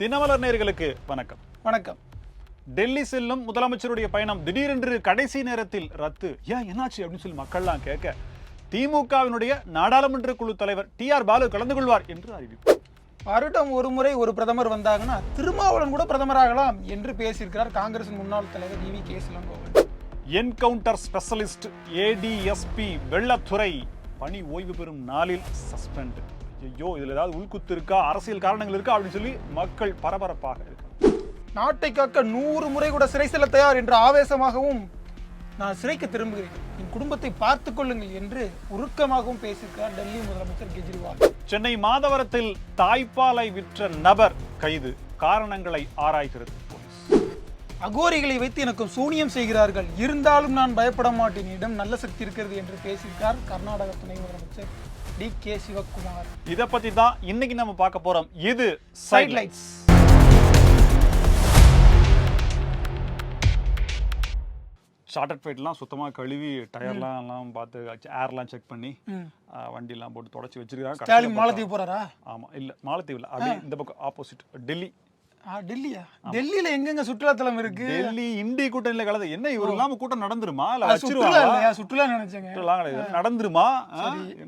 தினமலர் நேயர்களுக்கு வணக்கம். வணக்கம். டெல்லி செல்லும் முதலமைச்சருடைய பயணம் திடீரென்று கடைசி நேரத்தில் ரத்து. ஏன் என்னாச்சு அப்படின்னு சொல்லி மக்கள்லாம் கேட்க திமுகவினுடைய நாடாளுமன்ற குழு தலைவர் டி ஆர் பாலு கலந்து கொள்வார் என்று அறிவிப்பு. வருடம் ஒரு முறை ஒரு பிரதமர் வந்தாங்கன்னா திருமாவளவன் கூட பிரதமராகலாம் என்று பேசியிருக்கிறார் காங்கிரசின் முன்னாள் தலைவர் E V K சிலங்கோவன் encounter specialist ADSP Vellathurai பணி ஓய்வு பெறும் நாளில் சஸ்பெண்ட் ஐயோ இதுல ஏதாவது உள்குத்து இருக்கா? அரசியல் காரணங்கள் இருக்கா? அப்படின்னு சொல்லி மக்கள் பரபரப்பாக இருக்காங்க. நாட்டை காக்க நூறு முறை கூட சிறை செல்ல தயார் என்று ஆவேசமாகவும் நான் சிறைக்கு திரும்புகிறேன். என் குடும்பத்தை பார்த்துக் கொள்ளுங்கள் என்று உருக்கமாகவும் பேசியிருக்கிறார் டெல்லி முதலமைச்சர் கெஜ்ரிவால். சென்னை மாதவரத்தில் தாய்ப்பாலை விற்ற நபர் கைது. காரணங்களை ஆராய்கிறது அகோரிகளை வைத்து எனக்கு சூனியம் செய்கிறார்கள். இருந்தாலும் நான் பயப்பட மாட்டேன். என்னிடம் நல்ல சக்தி இருக்கிறது என்று பேசியிருக்கார் கர்நாடக துணை முதலமைச்சர் டி கே சிவக்குமார் இத பத்தி தான் இன்னைக்கு நம்ம பார்க்க போறோம். இது சைட் லைட்ஸ் சார்ட்டர் ஃபைட்லாம் சுத்தமாக கழுவி டயர்லாம் எல்லாம் பார்த்து ஏர்லாம் செக் பண்ணி வண்டிலாம் போட்டு தொடச்சி வச்சிருக்காங்க. மாலத்தீவு போறாரா? பார்த்தா- ஆமா இல்ல மாலத்தீவு இல்ல அப்படியே இந்த பக்கம் ஆப்போசிட் டெல்லி. டெல்லியா? டெல்லியில எங்கெங்க சுற்றுலாத்தலம் இருக்கு? டெல்லி இண்டி கூட்டணியில கலந்து என்ன இவர் இல்லாம கூட்டம் நடந்துருமா? இல்ல சுற்றுலா சுற்றுலா நினைச்சேங்க. நடந்துருமா?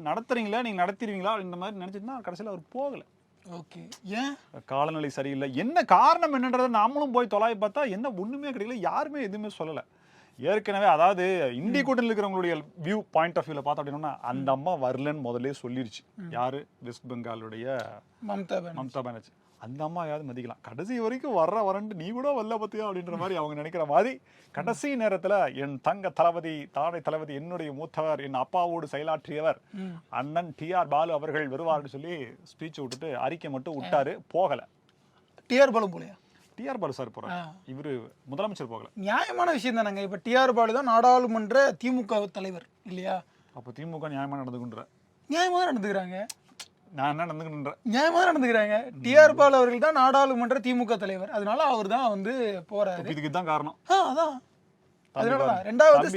நடத்துறீங்களா? நீங்க நடத்திடுவீங்களா? இந்த மாதிரி நினைச்சிருந்தா கடைசியில அவர் போகல. ஓகே. ஏன்? காலநிலை சரியில்லை. என்ன காரணம் என்னன்றதை நாமளும் போய் தொலாய் பார்த்தா என்ன ஒண்ணுமே கிடைக்கல. யாருமே எதுவுமே சொல்லல. ஏற்கனவே அதாவது இந்திய கூட்டணியில் இருக்கிறவங்களுடைய வியூ பாயிண்ட் ஆஃப் வியூல பார்த்தோம் அப்படின்னா அந்த அம்மா வரலன்னு முதல்ல சொல்லிருச்சு. யாரு? வெஸ்ட் பெங்காலுடைய மம்தா மம்தா பானர்ஜி. அந்த அம்மா யாவது மதிக்கலாம். கடைசி வரைக்கும் வர்ற வரன்ட்டு நீ கூட வரல பத்தியா அப்படின்ற மாதிரி அவங்க நினைக்கிற மாதிரி கடைசி நேரத்துல என் தங்க தளபதி தாடை தளபதி என்னுடைய மூத்தவர் என் அப்பாவோடு செயலாற்றியவர் அண்ணன் டி ஆர் பாலு அவர்கள் வருவார்னு சொல்லி ஸ்பீச் விட்டுட்டு அறிக்கை மட்டும் விட்டாரு போகல. டிஆர் பாலு போலையா? டி ஆர் பாலு சார் போறாரு. இவரு முதலமைச்சர் போகல. நியாயமான விஷயம் தானேங்க. இப்ப டிஆர் பாலு தான் நாடாளுமன்ற திமுக தலைவர் இல்லையா? அப்போ திமுக நியாயமா நடந்துக்குன்ற நியாயமா தான் நடந்துக்கிறாங்க. நான் என்ன நடந்துக்கின்ற நியாயமா தான் நடந்துக்கிறாங்க டிஆர் பாலு அவர்கள் தான் நாடாளுமன்ற திமுக தலைவர். அதனால அவர் தான் வந்து போறாரு. இதுக்கு தான் காரணம். ஆ அதான். பாரு. ரெண்டாவது.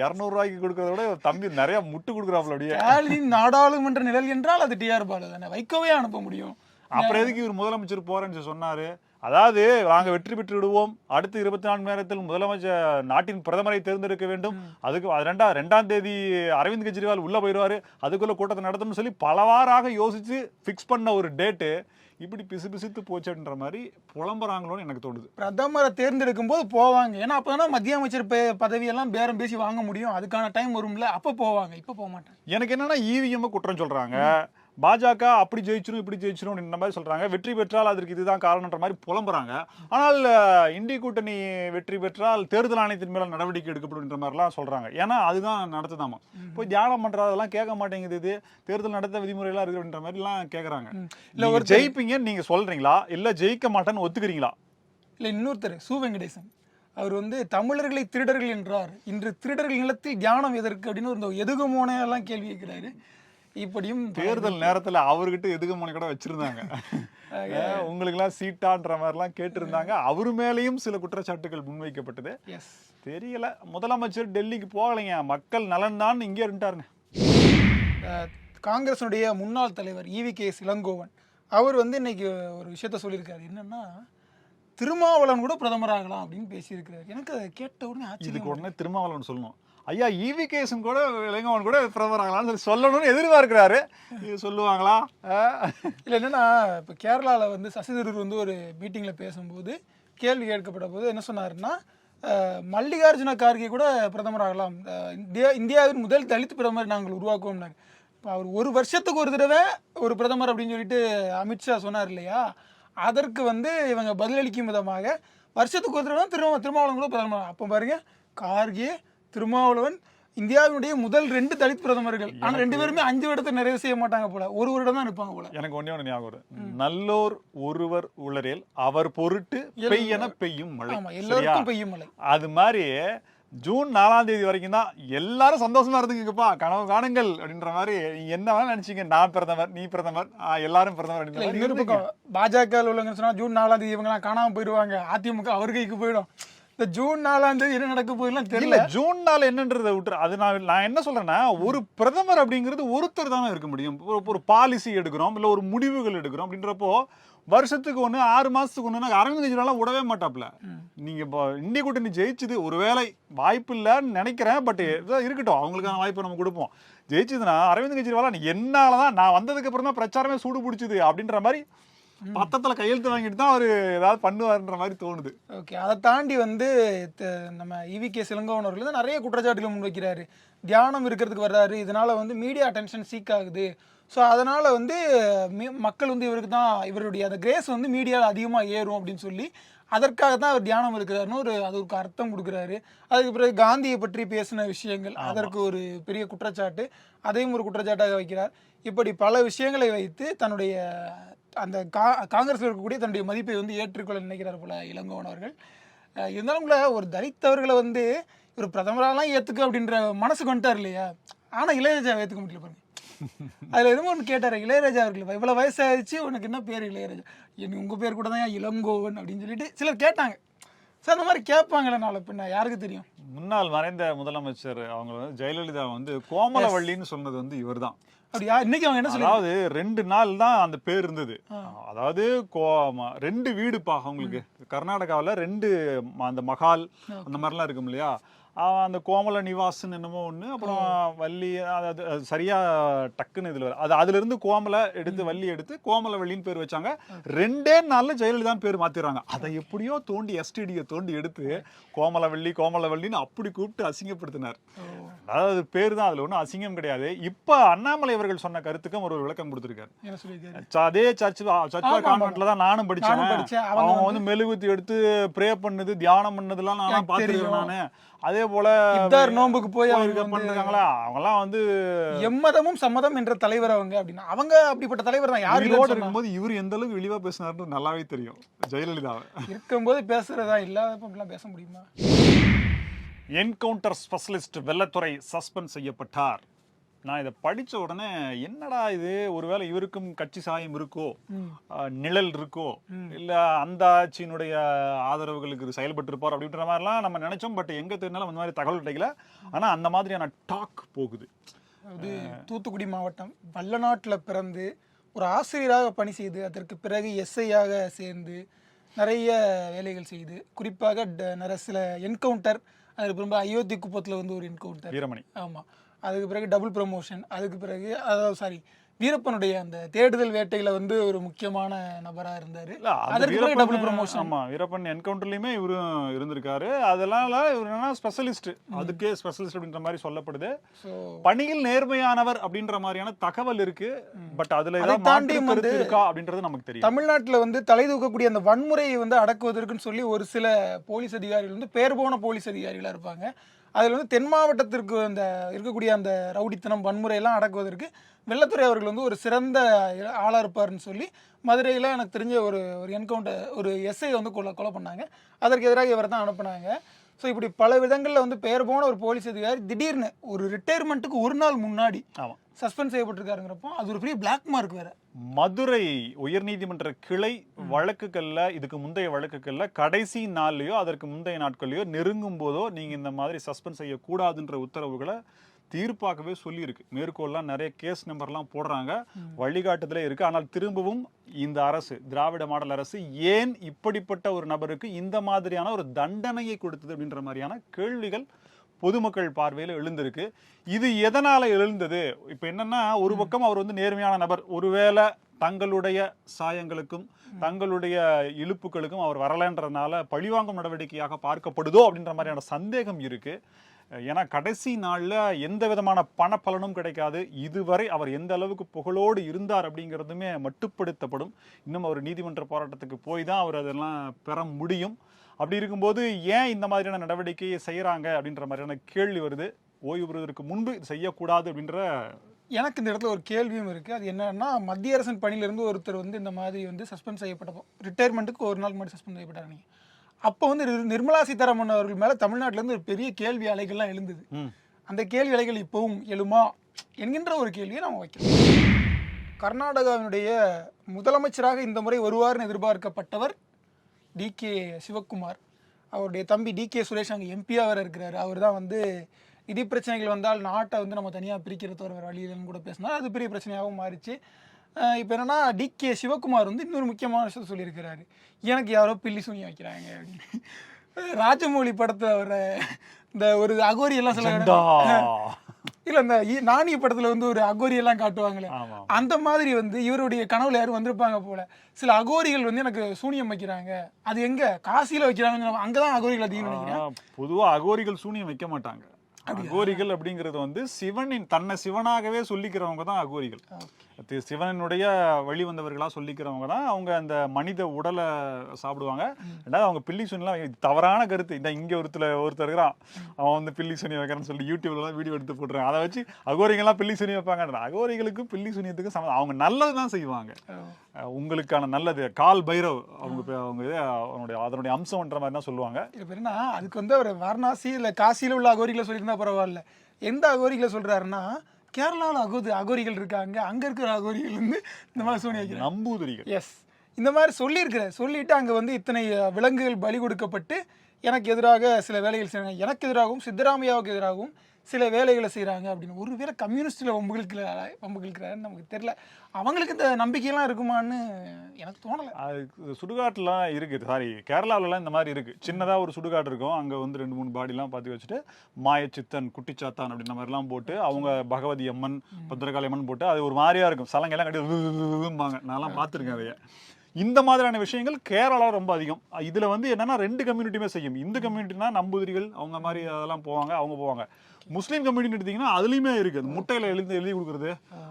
இருநூறு ரூபாய்க்கு கொடுக்கறத விட தம்பி நிறைய முட்டு கொடுக்குறாப்புல அப்படியே. நாடாளுமன்ற நிழல் என்றால் அது டிஆர் பாலு தானே. வைக்கோவே அனுப்ப முடியும். அப்புறம் எதுக்கு இவர் முதலமைச்சர் போறேன்னு சொன்னாரு? அதாவது நாங்க வெற்றி பெற்று விடுவோம் அடுத்த இருபத்தி நான்கு நேரத்தில் முதலமைச்சர் நாட்டின் பிரதமரை தேர்ந்தெடுக்க வேண்டும். அதுக்கு அது ரெண்டா ரெண்டாம் தேதி அரவிந்த் கெஜ்ரிவால் உள்ள போயிடுவாரு. அதுக்குள்ள கூட்டத்தை நடத்தணும்னு சொல்லி பலவாறாக யோசிச்சு ஃபிக்ஸ் பண்ண ஒரு டேட்டு இப்படி பிசு பிசுத்து போச்சுன்ற மாதிரி புலம்புறாங்களோன்னு எனக்கு தோணுது. பிரதமரை தேர்ந்தெடுக்கும் போது போவாங்க. ஏன்னா அப்பதான் மத்திய அமைச்சர் பே- பதவியெல்லாம் பேரம் பேசி வாங்க முடியும். அதுக்கான டைம் வரும்ல. அப்ப போவாங்க. இப்ப போக மாட்டாங்க. எனக்கு என்னன்னா இவிஎம் குற்றம் சொல்றாங்க. பாஜக அப்படி ஜெயிச்சிரும் இப்படி ஜெயிச்சிரும் இந்த மாதிரி சொல்றாங்க. வெற்றி பெற்றால் அதற்கு இதுதான் காரணம்ன்ற மாதிரி புலம்புறாங்க. ஆனால் இந்திய கூட்டணி வெற்றி பெற்றால் தேர்தல் ஆணையத்தின் மேல நடவடிக்கை எடுக்கப்படுன்ற மாதிரிலாம் சொல்றாங்க. ஏன்னா அதுதான் நடத்துதாமா. போய் தியானம் பண்றதெல்லாம் கேட்க மாட்டேங்குது இது. தேர்தல் நடத்த விதிமுறையெல்லாம் இருக்கு அப்படின்ற மாதிரிலாம் கேக்குறாங்க. இல்ல ஒரு ஜெயிப்பீங்கன்னு நீங்க சொல்றீங்களா? இல்ல ஜெயிக்க மாட்டேன்னு ஒத்துக்கிறீங்களா? இல்ல இன்னொருத்தர் சு வெங்கடேசன். அவர் வந்து தமிழர்களை திருடர்கள் என்றார். இன்று திருடர்கள் நிலத்தில் தியானம் எதற்கு அப்படின்னு ஒரு எதுகமோன எல்லாம் கேள்வி கேட்கிறாரு. இப்படியும் தேர்தல் நேரத்துல அவர்கிட்ட எதுக்கு கூட வச்சிருந்தாங்க? உங்களுக்கு எல்லாம் சீட்டான்ற மாதிரிலாம் கேட்டிருந்தாங்க. அவர் மேலேயும் சில குற்றச்சாட்டுகள் முன்வைக்கப்பட்டது. எஸ் தெரியல. முதலமைச்சர் டெல்லிக்கு போகலைங்க. மக்கள் நலன் தான் இங்கே இருந்துட்டாருங்க. காங்கிரஸினுடைய முன்னாள் தலைவர் ஈவி கே இளங்கோவன் அவர் வந்து இன்னைக்கு ஒரு விஷயத்த சொல்லியிருக்காரு. என்னன்னா திருமாவளவன் கூட பிரதமராகலாம் அப்படின்னு பேசியிருக்கிறார். எனக்கு அதை கேட்ட உடனே ஆச்சரியம் உடனே திருமாவளவன் சொல்லணும். ஐயா ஈவி கேஸும் கூட இளைஞவன் கூட பிரதமர் ஆகலாம்னு சொல்லி சொல்லணும்னு எதிர்பார்க்கிறாரு. இது சொல்லுவாங்களா? இல்லை என்னென்னா இப்போ கேரளாவில் வந்து சசி தரூர் வந்து ஒரு மீட்டிங்கில் பேசும்போது கேள்வி கேட்கப்பட்ட போது என்ன சொன்னாருன்னா மல்லிகார்ஜுன கார்கே கூட பிரதமர் ஆகலாம். இந்தியா இந்தியாவின் முதல் தலித் பிரதமர் நாங்கள் உருவாக்குவோம்னாங்க இப்போ அவர் ஒரு வருஷத்துக்கு ஒரு தடவை ஒரு பிரதமர் அப்படின்னு சொல்லிட்டு அமித்ஷா சொன்னார் இல்லையா? அதற்கு வந்து இவங்க பதிலளிக்கும் விதமாக வருஷத்துக்கு ஒரு தடவை திரும்ப திருமாவளவன் கூட பிரதமர் அப்போ பாருங்க கார்கே திருமாவளவன் இந்தியாவினுடைய முதல் ரெண்டு தலித் பிரதமர்கள். ஆனா ரெண்டு பேருமே அஞ்சு வருடத்தை நிறைவு செய்ய மாட்டாங்க போல. ஒரு வருடம் தான் இருப்பாங்க போல. எனக்கு ஒண்ணே ஒண்ணு ஞாபகம் வரும். நல்லோர் ஒருவர் உளரேல் அவர் பொருட்டு பெய்யன பெய்யும் மழை. எல்லாருக்கும் பெய்யும் மழை. அது மாதிரி ஜூன் நாலாம் தேதி வரைக்கும் தான் எல்லாரும் சந்தோஷமா இருந்துங்கப்பா கனவு காணுங்கள் அப்படின்ற மாதிரி என்ன வேணா நினைச்சீங்க. நான் பிரதமர் நீ பிரதமர் எல்லாரும் பிரதமர் அப்படின்ற பாஜக உள்ளவங்க சொன்னா ஜூன் நாலாம் தேதி இவங்க காணாம போயிடுவாங்க அதிமுக அவர் கைக்கு போயிடும். இந்த ஜூன் நாலாம் தேதி என்ன நடக்க இல்ல தெரியல. ஜூன் நாள் என்னன்றதை விட்டுரு. அது நான் நான் என்ன சொல்றேன்னா ஒரு பிரதமர் அப்படிங்கிறது ஒருத்தர் தானே இருக்க முடியும். ஒரு- பாலிசி எடுக்கிறோம் இல்ல ஒரு முடிவுகள் எடுக்கிறோம் அப்படின்றப்போ வருஷத்துக்கு ஒண்ணு ஆறு மாசத்துக்கு ஒண்ணு அரவிந்த் கெஜ்ரிவாலாம் விடவே மாட்டாப்ல. நீங்க இப்போ இந்திய கூட்டணி ஜெயிச்சது ஒருவேளை வாய்ப்பு இல்லைன்னு நினைக்கிறேன் பட் இருக்கட்டும் அவங்களுக்கான வாய்ப்பை நம்ம கொடுப்போம். ஜெயிச்சதுன்னா அரவிந்த் கெஜ்ரிவாலா என்னாலதான் நான் வந்ததுக்கு அப்புறம் தான் பிரச்சாரமே சூடு பிடிச்சது அப்படின்ற மாதிரி பத்தத்துல கையெழுத்து வாங்கிட்டு தான் அவரு ஏதாவது பண்ணுவாருன்ற மாதிரி தோணுது. ஓகே அதை தாண்டி வந்து நம்ம இவி கே சிலங்கோவன் அவர்கள் வந்து நிறைய குற்றச்சாட்டுகள் முன்வைக்கிறாரு தியானம் இருக்கிறதுக்கு வர்றாரு. இதனால வந்து மீடியா அட்டென்ஷன் சீக் ஆகுது. ஸோ அதனால வந்து மக்கள் வந்து இவருக்கு தான் இவருடைய அந்த கிரேஸ் வந்து மீடியாவில் அதிகமாக ஏறும் அப்படின்னு சொல்லி அதற்காக தான் அவர் தியானம் இருக்கிறாருன்னு ஒரு அதுக்கு அர்த்தம் கொடுக்குறாரு. அதுக்கு பிறகு காந்தியை பற்றி பேசின விஷயங்கள் அதற்கு ஒரு பெரிய குற்றச்சாட்டு அதையும் ஒரு குற்றச்சாட்டாக வைக்கிறார். இப்படி பல விஷயங்களை வைத்து தன்னுடைய அந்த கா காங்கிரஸில் இருக்கக்கூடிய தன்னுடைய மதிப்பை வந்து ஏற்றுக்கொள்ள நினைக்கிறார் போல இளங்கோவன் அவர்கள். இருந்தாலும் கூட ஒரு தலித்தவர்களை வந்து ஒரு பிரதமராலாம் ஏற்றுக்க அப்படின்ற மனசுக்கு வந்துட்டார் இல்லையா? ஆனால் இளையராஜா ஏற்றுக்க முடியல பாருங்க. அதில் எதுவும் ஒன்று கேட்டார் இளையராஜா அவர்கள் இவ்வளோ வயசாகிடுச்சு உனக்கு என்ன பேர் இளையராஜா? என் உங்கள் பேர் கூட தான் இளங்கோவன் அப்படின்னு சொல்லிட்டு சிலர் கேட்டாங்க. சார் அந்த மாதிரி கேட்பாங்களே நாளை பின்ன யாருக்கு தெரியும்? முன்னாள் மறைந்த முதலமைச்சர் அவங்க வந்து ஜெயலலிதா வந்து கோமலவள்ளின்னு சொன்னது வந்து இவர்தான். அப்படியா? இன்னைக்கு அவங்க என்ன அதாவது ரெண்டு நாள் தான் அந்த பேர் இருந்தது. அதாவது கோ- ம- ரெண்டு வீடுப்பா அவங்களுக்கு. கர்நாடகாவில் ரெண்டு அந்த மகால் அந்த மாதிரிலாம் இருக்கும் இல்லையா? அந்த கோமல நிவாசன் என்னமோ ஒன்று அப்புறம் வள்ளி அது அது- அது சரியா டக்குன்னு இதில் அது அதுல இருந்து கோமல எடுத்து வள்ளி எடுத்து கோமல வள்ளின்னு பேர் வச்சாங்க. ரெண்டே நாள்ல ஜெயலலிதா பேர் மாத்திடுறாங்க. அதை எப்படியோ தோண்டி எஸ்டிடியை தோண்டி எடுத்து கோமல வள்ளி கோமல வள்ளின்னு அப்படி கூப்பிட்டு அசிங்கப்படுத்தினார். அதாவது பேர் தான் அதுல ஒன்றும் அசிங்கம் கிடையாது. இப்ப அண்ணாமலை அவர்கள் சொன்ன கருத்துக்கும் ஒரு விளக்கம் கொடுத்திருக்காரு. அதே சர்ச் சர்ச் கான்வென்ட்ல தான் நானும் படிச்சேன். அவங்க வந்து மெழுகுத்தி எடுத்து ப்ரே பண்ணது தியானம் பண்ணதெல்லாம் நான் பார்த்துருக்கேன். நானு. அதே போல இப்தார் நோன்புக்கு போய் அவங்க பண்ணிருக்காங்களா? அவங்கலாம் வந்து எம்மதமும் சம்மதம் என்ற தலைவர் அவங்க அப்படின்னா அவங்க அப்படிப்பட்ட தலைவர் தான் யாரு சொன்னா? இருக்கும்போது இவர் எந்த அளவுக்கு இழிவா பேசினாருன்னு நல்லாவே தெரியும். ஜெயலலிதாவை. இருக்கும்போது பேசுறதா இல்லாதப்ப அப்படிலாம் பேச முடியுமா? என்கவுண்டர் ஸ்பெஷலிஸ்ட் வெள்ளத்துறை சஸ்பெண்ட் செய்யப்பட்டார். நான் இதை படிச்ச உடனே என்னடா இது? ஒருவேளை இவருக்கும் கட்சி சாயம் இருக்கோ? நிழல் இருக்கோ? இல்ல அந்த ஆட்சியினுடைய ஆதரவுகளுக்கு செயல்பட்டு இருப்பார் அப்படின்ற மாதிரிலாம் நம்ம நினைச்சோம். பட் எங்க தெரிஞ்சாலும் அந்த மாதிரி தகவல் கிடைக்கல. ஆனா அந்த மாதிரியான டாக் போகுது. அதாவது தூத்துக்குடி மாவட்டம் வல்லநாட்டில் பிறந்து ஒரு ஆசிரியராக பணி செய்து அதற்கு பிறகு எஸ்ஐயாக சேர்ந்து நிறைய வேலைகள் செய்து குறிப்பாக நிறைய சில என்கவுண்டர் அதுக்கு ரொம்ப அயோத்தி குப்பத்தில் வந்து ஒரு என்கவுண்டர் வீரமணி. ஆமாம் அதுக்கு பிறகு டபுள் ப்ரமோஷன் அதுக்கு பிறகு அதாவது சாரி வீரப்பனுடைய அந்த தேடுதல் வேட்டையில வந்து ஒரு முக்கியமான நபரா இருந்தாரு. அதற்கு டபுள் ப்ரமோஷன் ஆமா வீரப்பன் என்கவுண்டர்லயுமே இவரும் இருந்திருக்காரு. அதெல்லாம் இவர் என்னன்னா ஸ்பெஷலிஸ்ட் அதுக்கே ஸ்பெஷலிஸ்ட் அப்படின்ற மாதிரி சொல்லப்படுது. பணியில் நேர்மையானவர் அப்படின்ற மாதிரியான தகவல் இருக்கு. பட் அதுல அதை ஏதாவது தாண்டி கருத்து இருக்கா அப்படின்றது நமக்கு தெரியும் தமிழ்நாட்டில் வந்து தலை தூக்கக்கூடிய அந்த வன்முறையை வந்து அடக்குவதற்குன்னு சொல்லி ஒரு சில போலீஸ் அதிகாரிகள் வந்து பேர் போன போலீஸ் அதிகாரிகளாக இருப்பாங்க. அதில் வந்து தென் மாவட்டத்திற்கு அந்த இருக்கக்கூடிய அந்த ரவுடித்தனம் வன்முறையெல்லாம் அடக்குவதற்கு வெள்ளத்துறை அவர்கள் வந்து ஒரு சிறந்த ஆளாக இருப்பார்னு சொல்லி மதுரையில் எனக்கு தெரிஞ்ச ஒரு ஒரு என்கவுண்டர் ஒரு எஸ்ஐ வந்து கொலை கொலை பண்ணாங்க. அதற்கு எதிராக இவரை தான் அனுப்புனாங்க. ஸோ இப்படி பல விதங்களில் வந்து பெயர் போன ஒரு போலீஸ் அதிகாரி திடீர்னு ஒரு ரிட்டையர்மெண்ட்டுக்கு ஒரு நாள் முன்னாடி ஆமா. சஸ்பெண்ட் செய்யப்பட்டிருக்காருங்கிறப்போ அது ஒரு பெரிய பிளாக் மார்க் வேற. மதுரை உயர்நீதிமன்ற கிளை வழக்குகள்ல இதுக்கு முந்தைய வழக்குகள்ல கடைசி நாள்லயோ அதற்கு முந்தைய நாட்கள்லயோ நெருங்கும் போதோ நீங்க இந்த மாதிரி சஸ்பெண்ட் செய்யக்கூடாதுன்ற உத்தரவுகளை தீர்ப்பாகவே சொல்லியிருக்கு. மேற்கோள்லாம் நிறைய கேஸ் நம்பர்லாம் போடுறாங்க. வழிகாட்டுதலே இருக்கு. ஆனால் திரும்பவும் இந்த அரசு திராவிட மாடல் அரசு ஏன் இப்படிப்பட்ட ஒரு நபருக்கு இந்த மாதிரியான ஒரு தண்டனையை கொடுத்தது அப்படின்ற மாதிரியான கேள்விகள் பொதுமக்கள் பார்வையில் எழுந்திருக்கு. இது எதனால எழுந்தது? இப்போ என்னன்னா ஒரு பக்கம் அவர் வந்து நேர்மையான நபர். ஒருவேளை தங்களுடைய சாயங்களுக்கும் தங்களுடைய இழுப்புகளுக்கும் அவர் வரலன்றதுனால பழிவாங்கும் நடவடிக்கையாக பார்க்கப்படுதோ அப்படின்ற மாதிரியான சந்தேகம் இருக்கு. ஏன்னா கடைசி நாளில் எந்த விதமான பணப்பலனும் கிடைக்காது. இதுவரை அவர் எந்த அளவுக்கு புகழோடு இருந்தார் அப்படிங்கிறதுமே மட்டுப்படுத்தப்படும். இன்னும் அவர் நீதிமன்ற போராட்டத்துக்கு போய் தான் அவர் அதெல்லாம் பெற முடியும். அப்படி இருக்கும்போது ஏன் இந்த மாதிரியான நடவடிக்கையை செய்கிறாங்க அப்படின்ற மாதிரியான கேள்வி வருது. ஓய்வு பெறுவதற்கு முன்பு செய்யக்கூடாது அப்படின்ற எனக்கு இந்த இடத்துல ஒரு கேள்வியும் இருக்குது அது என்னன்னா மத்திய அரசின் பணியிலிருந்து ஒருத்தர் வந்து இந்த மாதிரி வந்து சஸ்பெண்ட் செய்யப்பட்டப்போ ரிட்டையர்மெண்ட்டுக்கு ஒரு நாள் முன்னாடி சஸ்பெண்ட் செய்யப்பட்டாங்க நீங்கள் அப்போ வந்து நிர்- நிர்மலா சீதாராமன் அவர்கள் மேலே தமிழ்நாட்டிலேருந்து ஒரு பெரிய கேள்வி அலைகள்லாம் எழுந்தது. அந்த கேள்வி அலைகள் இப்போவும் எழுமா என்கின்ற ஒரு கேள்வியை நாம் வைக்கிறோம். கர்நாடகாவினுடைய முதலமைச்சராக இந்த முறை வருவார்னு எதிர்பார்க்கப்பட்டவர் டி கே சிவக்குமார். அவருடைய தம்பி டி கே சுரேஷ் அங்கே எம்பியாக வேறு இருக்கிறாரு. அவர் தான் வந்து நிதி பிரச்சனைகள் வந்தால் நாட்டை வந்து நம்ம தனியாக பிரிக்கிறத ஒரு வழி இல்லைன்னு கூட பேசினார். அது பெரிய பிரச்சனையாகவும் மாறிச்சு. இப்போ என்னன்னா டி கே சிவகுமார் வந்து இன்னொரு முக்கியமான விஷயத்த சொல்லியிருக்கிறாரு. எனக்கு யாரோ பில்லி சுனி வைக்கிறாங்க அப்படின்னு. ராஜமௌழி படத்தில் வர இந்த ஒரு அகோரி எல்லாம். சொல்ல இல்ல இந்த நாணய படத்துல வந்து ஒரு அகோரி எல்லாம் காட்டுவாங்களே. அந்த மாதிரி வந்து இவருடைய கனவுல யாரும் வந்திருப்பாங்க போல. சில அகோரிகள் வந்து எனக்கு சூனியம் வைக்கிறாங்க. அது எங்க? காசியில வைக்கிறாங்க அங்கதான் அகோரிகள் அதிகம் நினைக்கிறேன். பொதுவா அகோரிகள் சூனியம் வைக்க மாட்டாங்க. அகோரிகள் அப்படிங்கிறது வந்து சிவனின் தன்னை சிவனாகவே சொல்லிக்கிறவங்க தான் அகோரிகள் அது சிவனுடைய வழி வந்தவர்களா சொல்லிக்கிறவங்க தான் அவங்க அந்த மனித உடலை சாப்பிடுவாங்க. ரெண்டாவது அவங்க பில்லி சுனிலாம் இது தவறான கருத்து. இந்த இங்க ஒருத்தர் ஒருத்தர் இருக்கிறான். அவன் வந்து பில்லி சுனி வைக்கிறான்னு சொல்லி யூடியூப்லாம் வீடியோ எடுத்து போட்டுறான். அதை வச்சு அகோரிகள்லாம் பில்லி சுனி வைப்பாங்க அகோரிகளுக்கும் பில்லி சுனியத்துக்கும் சம்மந்தம் அவங்க நல்லது தான் செய்வாங்க. உங்களுக்கான நல்லது கால் பைரவ் அவங்க அவங்க இது அவனுடைய அதனுடைய அம்சம்ன்ற மாதிரி தான் சொல்லுவாங்க. என்ன? அதுக்கு வந்து அவர் வாரணாசி இல்ல காசியில உள்ள அகோரிகளை சொல்லியிருந்தா பரவாயில்ல. எந்த அகோரிகளை சொல்றாருன்னா கேரளாவில் அகோது அகோரிகள் இருக்காங்க. அங்க இருக்கிற அகோரிகள் வந்து இந்த மாதிரி சூனி வைக்கிறாங்க நம்பூதிரிகள். எஸ் இந்த மாதிரி சொல்லியிருக்கிறார். சொல்லிட்டு அங்கே வந்து இத்தனை விலங்குகள் பலி கொடுக்கப்பட்டு எனக்கு எதிராக சில வேலைகள் செய்கிறாங்க எனக்கு எதிராகவும் சித்தராமையாவுக்கு எதிராகவும் சில வேலைகளை செய்கிறாங்க அப்படின்னு. ஒருவேளை கம்யூனிஸ்டில் வம்புகளுக்கு வம்புகளுக்கிறாருன்னு நமக்கு தெரில அவங்களுக்கு இந்த நம்பிக்கையெல்லாம் இருக்குமான்னு எனக்கு தோணலை. அது சுடுகாட்டுலாம் இருக்குது சாரி கேரளாவிலலாம் இந்த மாதிரி இருக்கு. சின்னதா ஒரு சுடுகாடு இருக்கும். அங்க வந்து ரெண்டு மூணு பாடிலாம் பாத்தி வச்சுட்டு மாயச்சித்தன் குட்டிச்சாத்தான் அப்படின்ற மாதிரிலாம் போட்டு அவங்க பகவதி அம்மன் பத்திரகாளி அம்மன் போட்டு அது ஒரு மாதிரியா இருக்கும். சலங்கெல்லாம் கட்டி நான்லாம் பார்த்துருக்கேன் அதைய. இந்த மாதிரியான விஷயங்கள் கேரளா ரொம்ப அதிகம். இதுல வந்து என்னன்னா ரெண்டு கம்யூனிட்டியுமே செய்யும். இந்து கம்யூனிட்டினா நம்பூதிரிகள் அவங்க மாதிரி அதெல்லாம் போவாங்க அவங்க போவாங்க. முஸ்லீம் கம்யூனிட்டி எடுத்தீங்கன்னா அதுலயுமே இருக்கு. அந்த முட்டையில எழுதி எழுதி கொடுக்குறது.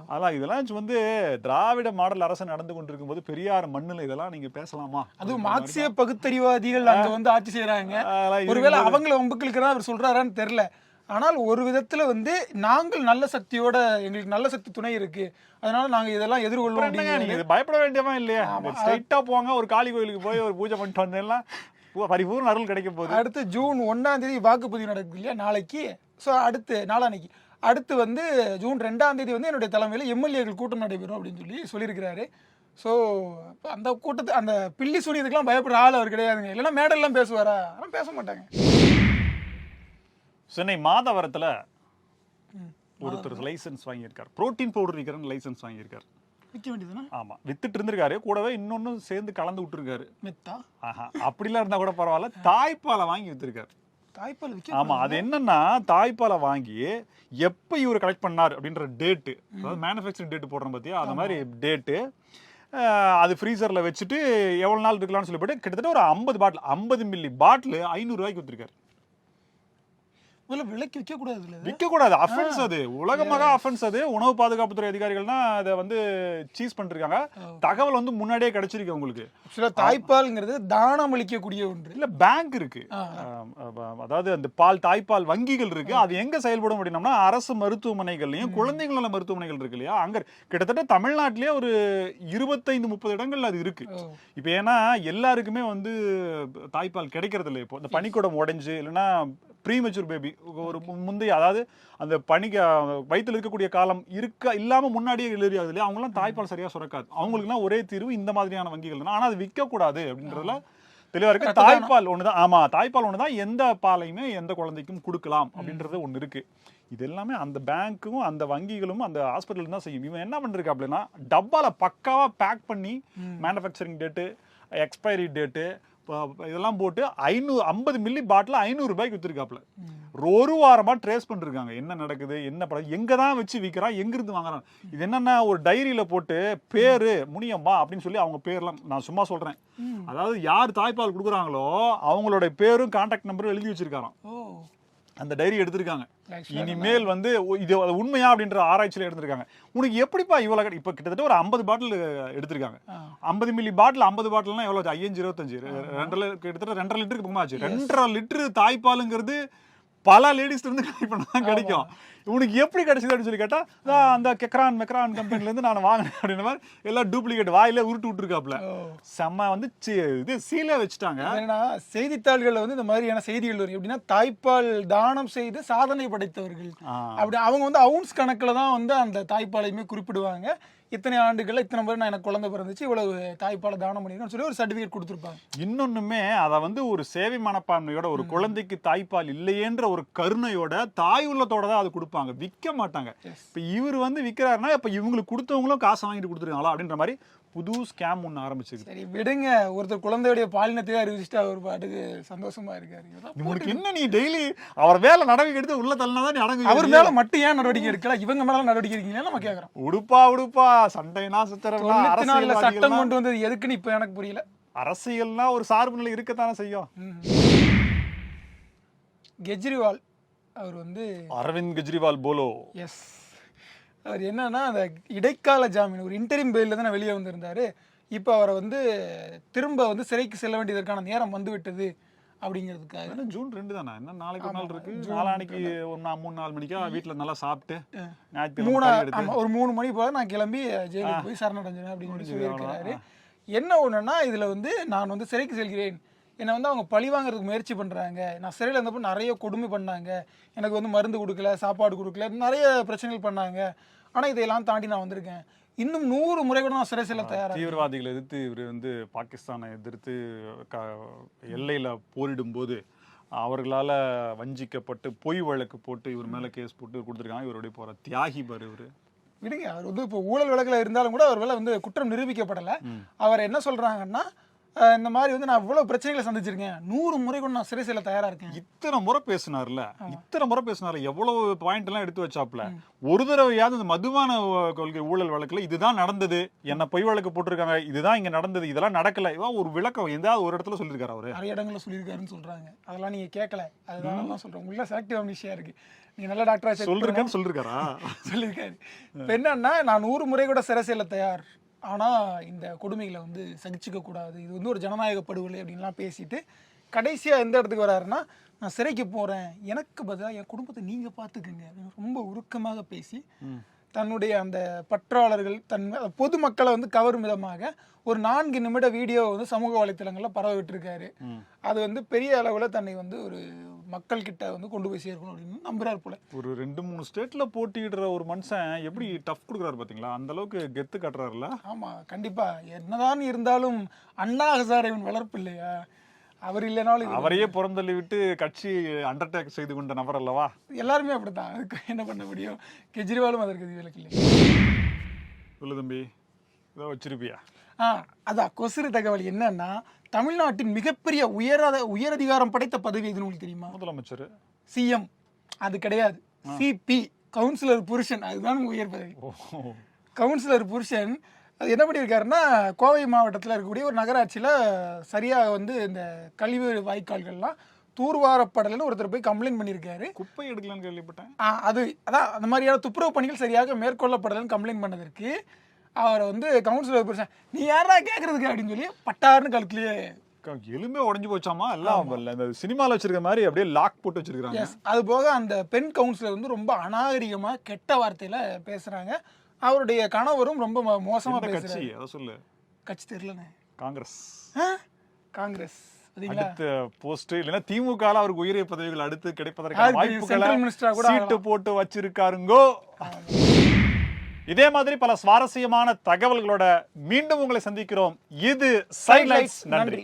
அதெல்லாம் இதெல்லாம் வந்து திராவிட மாடல் அரசு நடந்து கொண்டிருக்கும் போது பெரியார் மண்ணுல இதெல்லாம் நீங்க பேசலாமா? அதுவும் மார்க்சிய பகுத்தறிவாதிகள் அங்க வந்து ஆட்சி அதெல்லாம் ஒருவேளை அவங்கள வம்புக்களுக்கு அவர் சொல்றாரான்னு தெரியல. ஆனால் ஒரு விதத்துல வந்து நாங்கள் நல்ல சக்தியோட எங்களுக்கு நல்ல சக்தி துணை இருக்கு. அதனால நாங்க இதெல்லாம் எதிர்கொள்வோம் அப்புறம் என்னங்க நீங்க? அப்படிங்கிறது. இது பயப்பட வேண்டியமா இல்லையா. ஸ்ட்ரைட்டா போங்க ஒரு காளி கோயிலுக்கு போய் ஒரு பூஜை பண்ணிட்டு வந்தேன்னா பரிபூர்ண அருள் கிடைக்க போகுது அடுத்து ஜூன் ஒண்ணாம் தேதி வாக்குப்பதிவு நடக்குது இல்லையா? நாளைக்கு. ஸோ அடுத்து நாளான்னைக்கு. அடுத்து வந்து ஜூன் ரெண்டாம் தேதி வந்து என்னுடைய தலைமையில் எம்எல்ஏக்கள் கூட்டம் நடைபெறும் அப்படின்னு சொல்லி சொல்லியிருக்கிறாரு. ஸோ அந்த கூட்டத்து அந்த பில்லி சூனியத்துக்குலாம் பயப்படுற ஆள் அவர் கிடையாதுங்க. இல்லைன்னா மேடெல்லாம் பேசுவாரா? ஆனால் பேச மாட்டாங்க. சென்னை மாதவரத்துல ஒருத்தர் லைசென்ஸ் வாங்கியிருக்கார். புரோட்டீன் பவுடர் விற்கிறன்னு லைசென்ஸ் வாங்கியிருக்கார். விற்க வேண்டியதுன்னா ஆமா. வித்துட்டு இருந்திருக்காரு. கூடவே இன்னொன்னு சேர்ந்து கலந்து விட்டுருக்காரு. மெத்தா ஆஹா. அப்படிலாம் இருந்தா கூட பரவாயில்ல. தாய்ப்பாலை வாங்கி வித்திருக்காரு. தாய்ப்பால் விற்க ஆமா அது என்னன்னா தாய்ப்பாலை வாங்கி எப்ப இவர் கலெக்ட் பண்ணார் அப்படின்ற டேட்டு அதாவது மேனுஃபேக்சரிங் டேட் போடுறோம் பார்த்தியா அந்த மாதிரி டேட்டு அது ஃப்ரீசரில் வச்சுட்டு எவ்வளோ நாள் இருக்கலாம்னு சொல்லி போட்டு கிட்டத்தட்ட ஒரு ஐம்பது பாட்டில் ஐம்பது மில்லி பாட்டில் ஐநூறுரூவாய்க்கு வித்துருக்காரு. முதல்ல விலைக்கு விற்கக்கூடாது இல்லை விற்கக்கூடாது. அஃபென்ஸ் அது. உலகமாக அஃபென்ஸ் அது. உணவு பாதுகாப்புத்துறை அதிகாரிகள் தான் அதை வந்து சீஸ் பண்ணிருக்காங்க. தகவல் வந்து முன்னாடியே கிடைச்சிருக்கு உங்களுக்கு. ஆக்சுவலாக தாய்ப்பால்ங்கிறது தானம் அளிக்கக்கூடிய ஒன்று. இல்ல பேங்க் இருக்கு. அதாவது அந்த பால் தாய்ப்பால் வங்கிகள் இருக்கு. அது எங்க செயல்படும் அப்படின்னம்னா அரசு மருத்துவமனைகள்லயும் குழந்தைகள் நல மருத்துவமனைகள் இருக்கு இல்லையா? அங்க கிட்டத்தட்ட தமிழ்நாட்டிலேயே ஒரு இருபத்தைந்து முப்பது இடங்கள்ல அது இருக்கு. இப்போ ஏன்னா எல்லாருக்குமே வந்து தாய்ப்பால் கிடைக்கிறது இல்லை இப்போ. இந்த பனிக்கூடம் உடைஞ்சு இல்லைன்னா ப்ரீமெச்சூர் பேபி ஒரு முந்தைய அதாவது அந்த பனிக்கு வயித்துல இருக்கக்கூடிய காலம் இருக்க இல்லாம முன்னாடியே ஆகுது இல்லையா? அவங்களாம் தாய்ப்பால் சரியா சுரக்காது. அவங்களுக்குலாம் ஒரே தீர்வு இந்த மாதிரியான வங்கிகள் தான். ஆனா அது விற்க கூடாது அப்படின்றதுல தெளிவா இருக்கு. தாய்ப்பால் ஒண்ணுதான். ஆமா தாய்ப்பால் ஒண்ணுதான். எந்த பாலையுமே எந்த குழந்தைக்கும் கொடுக்கலாம் அப்படின்றது ஒண்ணு இருக்கு. இது எல்லாமே அந்த பேங்க்கும் அந்த வங்கிகளும் அந்த ஹாஸ்பிட்டல் தான் செய்யும். இவன் என்ன பண்ணிருக்கா அப்படின்னா டப்பால பக்காவா பேக் பண்ணி மேனுஃபேக்சரிங் டேட்டு எக்ஸ்பைரி டேட்டு இதெல்லாம் போட்டு ஐநூறு ஐம்பது மில்லி பாட்டில் ஐநூறு ரூபாய்க்கு வித்துருக்காப்ல ஒரு வாரமா ட்ரேஸ் பண்ணிருக்காங்க. என்ன நடக்குது என்ன படம் எங்க தான் வச்சு விற்கிறான் எங்கிருந்து வாங்குறான். இது என்னன்னா ஒரு டைரியில போட்டு பேரு முனியம்மா அப்படின்னு சொல்லி அவங்க பேர்லாம் நான் சும்மா சொல்றேன். அதாவது யார் தாய்ப்பால் கொடுக்குறாங்களோ அவங்களோட பேரும் கான்டாக்ட் நம்பரும் எழுதி வச்சிருக்காராம். ஓ. அந்த டைரி எடுத்திருக்காங்க. இனிமேல் வந்து இது அது உண்மையா அப்படின்ற ஆராய்ச்சியில எடுத்திருக்காங்க. உனக்கு எப்படிப்பா இவ்வளவு கட- இப்ப கிட்டத்தட்ட ஒரு ஐம்பது பாட்டில் எடுத்திருக்காங்க. ஐம்பது மில்லி பாட்டில் ஐம்பது பாட்டில்னா எவ்வளவு ஐயஞ்சு இருபத்தஞ்சு. ரெண்டரை கிட்டத்தட்ட ரெண்டரை லிட்டருக்கு பக்கமா ஆச்சு. ரெண்டரை லிட்டரு தாய்ப்பாலுங்கிறது பல லேடிஸ்ல இருந்து கலெக்ட் பண்ணா தான் கிடைக்கும். உனக்கு எப்படி கிடைச்சது அப்படின்னு சொல்லி கேட்டா "நான் அந்த கெக்ரான் மெக்ரான் கம்பெனில இருந்து நான் வாங்கினேன் அப்படின்ற மாதிரி எல்லாம் டூப்ளிகேட் வாயில உருட்டு விட்டுருக்காப்ல. செம்ம வந்து இது சீலே வச்சுட்டாங்க. ஏன்னா செய்தித்தாள்கள்ல வந்து இந்த மாதிரியான செய்திகள் வரும். எப்படின்னா தாய்ப்பால் தானம் செய்து சாதனை படைத்தவர்கள். அப்படி அவங்க வந்து அவுன்ஸ் கணக்குல தான் வந்து அந்த தாய்ப்பாலையுமே குறிப்பிடுவாங்க. இத்தனை ஆண்டுகள்ல இத்தனை முறை நான் எனக்கு குழந்தை பிறந்துச்சு இவ்வளவு தாய்ப்பாலை தானம் பண்ணிருக்கேன்னு சொல்லி ஒரு சர்டிஃபிகேட் கொடுத்துருப்பாங்க. இன்னொன்னுமே அத வந்து ஒரு சேவை மனப்பான்மையோட ஒரு குழந்தைக்கு தாய்ப்பால் இல்லையேன்ற ஒரு கருணையோட தாய் உள்ளத்தோட தான் அது கொடுப்பாங்க. விற்க மாட்டாங்க. இப்ப இவர் வந்து விற்கிறாருன்னா இப்ப இவங்களுக்கு கொடுத்தவங்களும் காசு வாங்கிட்டு கொடுத்துருக்காங்களா அப்படின்ற மாதிரி புது ஸ்கேம் ஒண்ணு ஆரம்பிச்சிருக்கு. சரி விடுங்க. ஒருத்தர் குழந்தையுடைய பாலினத்தையே அறிவிச்சுட்டு அவர் பாட்டுக்கு சந்தோஷமா இருக்காரு. உனக்கு என்ன நீ டெய்லி அவர் வேலை நடவடிக்கை எடுத்து உள்ள தள்ளினா அடங்கு அவர் மேல மட்டும் ஏன் நடவடிக்கை எடுக்கல? இவங்க மேல நடவடிக்கை இருக்கீங்களா நம்ம கேக்குறோம். உடுப்பா உடுப்பா. சண்டைனா தொண்ணூத்தி நாலுல சட்டம் கொண்டு வந்தது எதுக்குன்னு இப்ப எனக்கு புரியல. அரசியல்னா ஒரு சார்பு நிலை இருக்கத்தானே செய்யும். கெஜ்ரிவால் அவர் வந்து அரவிந்த் கெஜ்ரிவால் போலோ. எஸ் அவர் என்னன்னா அந்த இடைக்கால ஜாமீன் ஒரு இன்டரிம் பெயிலில் தானே வெளியே வந்திருந்தாரு. இப்போ அவரை வந்து திரும்ப வந்து சிறைக்கு செல்ல வேண்டியதற்கான நேரம் வந்து விட்டது அப்படிங்கிறதுக்காக ஜூன் ரெண்டு தானே? என்ன நாளைக்கு ஒரு நாள் இருக்கு. நாளானிக்கு ஒரு நா- மூணு நாலு மணிக்கா வீட்டுல நல்லா சாப்பிட்டு மூணா ஒரு மூணு மணி போல நான் கிளம்பி ஜெயிலுக்கு போய் சரணடைஞ்சேன் அப்படின்னு சொல்லி சொல்லியிருக்கிறாரு. என்ன ஒண்ணுன்னா இதுல வந்து நான் வந்து சிறைக்கு செல்கிறேன். என்னை வந்து அவங்க பழி வாங்குறதுக்கு முயற்சி பண்றாங்க. நான் சிறையில் இருந்தப்போ நிறைய கொடுமை பண்ணாங்க. எனக்கு வந்து மருந்து கொடுக்கல சாப்பாடு கொடுக்கல நிறைய பிரச்சனைகள் பண்ணாங்க. ஆனா இதையெல்லாம் தாண்டி நான் வந்திருக்கேன். இன்னும் நூறு முறை கூட நான் சிறை செல்ல தயாரா தீவிரவாதிகளை எதிர்த்து இவர் வந்து பாகிஸ்தானை எதிர்த்து க எல்லையில போரிடும் போது அவர்களால வஞ்சிக்கப்பட்டு பொய் வழக்கு போட்டு இவர் மேல கேஸ் போட்டு கொடுத்துருக்காங்க. இவருடைய போற தியாகி பாரு இவரு. விடுங்க அவர் வந்து இப்போ ஊழல் வழக்கில் இருந்தாலும் கூட அவர் மேல வந்து குற்றம் நிரூபிக்கப்படலை. அவர் என்ன சொல்றாங்கன்னா அஹ், இந்த மாதிரி வந்து நான் இவ்வளவு பிரச்சனைகளை சந்திச்சிருக்கேன். நூறு முறை கூட நான் சிறை செல்ல தயாரா இருக்கேன். இத்தனை முறை பேசினார்ல. இத்தனை முறை பேசினார்ல. எவ்வளவு பாயிண்ட் எல்லாம் எடுத்து வச்சாப்ல ஒரு தடவையாவது இந்த மதுபான ஊ- கொள்கை ஊழல் வழக்குல இதுதான் நடந்தது. என்ன பொய் வழக்கு போட்டிருக்காங்க. இதுதான் இங்க நடந்தது. இதெல்லாம் நடக்கல. இவன் ஒரு விளக்கம். எதாவது ஒரு இடத்துல சொல்லியிருக்காரு அவரு. நிறைய இடங்கள்ல சொல்லியிருக்காருன்னு சொல்றாங்க. அதெல்லாம் நீங்க கேட்கல அதுதான் சொல்றேன். உள்ள செலக்டிவ் அம்னிஷியா இருக்கு. நீங்க நல்ல டாக்டரா சொல்லிருக்கேன்னு சொல்லிருக்காரா சொல்லியிருக்காரு. இப்போ என்னன்னா நான் நூறு முறை கூட சிறை செல்ல தயார். ஆனா இந்த கொடுமைகளை வந்து சகிச்சுக்க கூடாது. இது வந்து ஒரு ஜனநாயக படுகொலை அப்படின்லாம் பேசிட்டு கடைசியா எந்த இடத்துக்கு வராருன்னா நான் சிறைக்கு போறேன். எனக்கு பதிலாக என் குடும்பத்தை நீங்க பார்த்துக்குங்க ரொம்ப உருக்கமாக பேசி தன்னுடைய அந்த பற்றாளர்கள் தன் பொதுமக்களை வந்து கவரும் விதமாக ஒரு நான்கு நிமிட வீடியோ வந்து சமூக வலைத்தளங்களில் பரவ விட்டுருக்காரு. அது வந்து பெரிய அளவில் தன்னை வந்து ஒரு மக்கள் கிட்ட வந்து கொண்டு போய் சேர்க்கணும் அப்படின்னு நம்புறாரு போல. ஒரு ரெண்டு மூணு ஸ்டேட்ல போட்டியிடுற ஒரு மனுஷன் எப்படி டஃப் கொடுக்குறாரு பாத்தீங்களா? அந்த அளவுக்கு கெத்து காட்டுறாருல்ல? ஆமா கண்டிப்பா. என்னதான் இருந்தாலும் அண்ணா ஹசாரேவின் வளர்ப்பு இல்லையா? அவர் இல்லைனாலும் அவரையே புறந்தள்ளி விட்டு கட்சி அண்டர்டேக் செய்து கொண்ட நபர் அல்லவா? எல்லாருமே அப்படித்தான். அதுக்கு என்ன பண்ண முடியும்? கெஜ்ரிவாலும் அதற்கு விலக்கு இல்லை சொல்லு தம்பி. இதோ வச்சிருப்பியா? ஆ அதான் கொசுறு தகவல் என்னன்னா தமிழ்நாட்டின் மிகப்பெரிய உயராத உயரதிகாரம் படைத்த பதவி எதுன்னு உங்களுக்கு தெரியுமா? முதலமைச்சர். சிஎம். அது கிடையாது. சிபி கவுன்சிலர் புருஷன் அதுதான் உயர் பதவி. கவுன்சிலர் புருஷன் அது என்ன பண்ணியிருக்காருன்னா கோவை மாவட்டத்தில் இருக்கக்கூடிய ஒரு நகராட்சியில் சரியாக வந்து இந்த கழிவு வாய்க்கால்கள்லாம் தூர்வாரப்படலைன்னு ஒருத்தர் போய் கம்ப்ளைண்ட் பண்ணியிருக்காரு. குப்பை எடுக்கலாம்னு கேள்விப்பட்டேன். அது அதான் அந்த மாதிரியான துப்புரவு பணிகள் சரியாக மேற்கொள்ளப்படலைன்னு கம்ப்ளைண்ட் பண்ணதற்கு அவரை வந்து கவுன்சிலர் புருஷன் நீ யாரா கேட்கறதுக்கு அப்படின்னு சொல்லி பட்டாருன்னு கழுத்துலயே. க- எலும்பே உடைஞ்சு போச்சாமா? எல்லாம் இல்ல, இந்த சினிமால வச்சிருக்க மாதிரி அப்படியே லாக் போட்டு வச்சிருக்காங்க அது போக அந்த பெண் கவுன்சிலர் வந்து ரொம்ப அநாகரிகமா கெட்ட வார்த்தையில பேசுறாங்க. அவருடைய கணவரும் ரொம்ப மோ- மோசமா எந்த கட்சி? அதை சொல்லு. கட்சி தெரியலண்ணே. காங்கிரஸ்? காங்கிரஸ். அடுத்த போஸ்ட் இல்லைன்னா திமுக அவருக்கு உயரிய பதவிகள் அடுத்து கிடைப்பதற்கான வாய்ப்புகளை சீட்டு போட்டு வச்சிருக்காருங்கோ? இதே மாதிரி பல சுவாரஸ்யமான தகவல்களோட மீண்டும் உங்களை சந்திக்கிறோம். இது சைட்லைட்ஸ் நன்றி. நன்றி.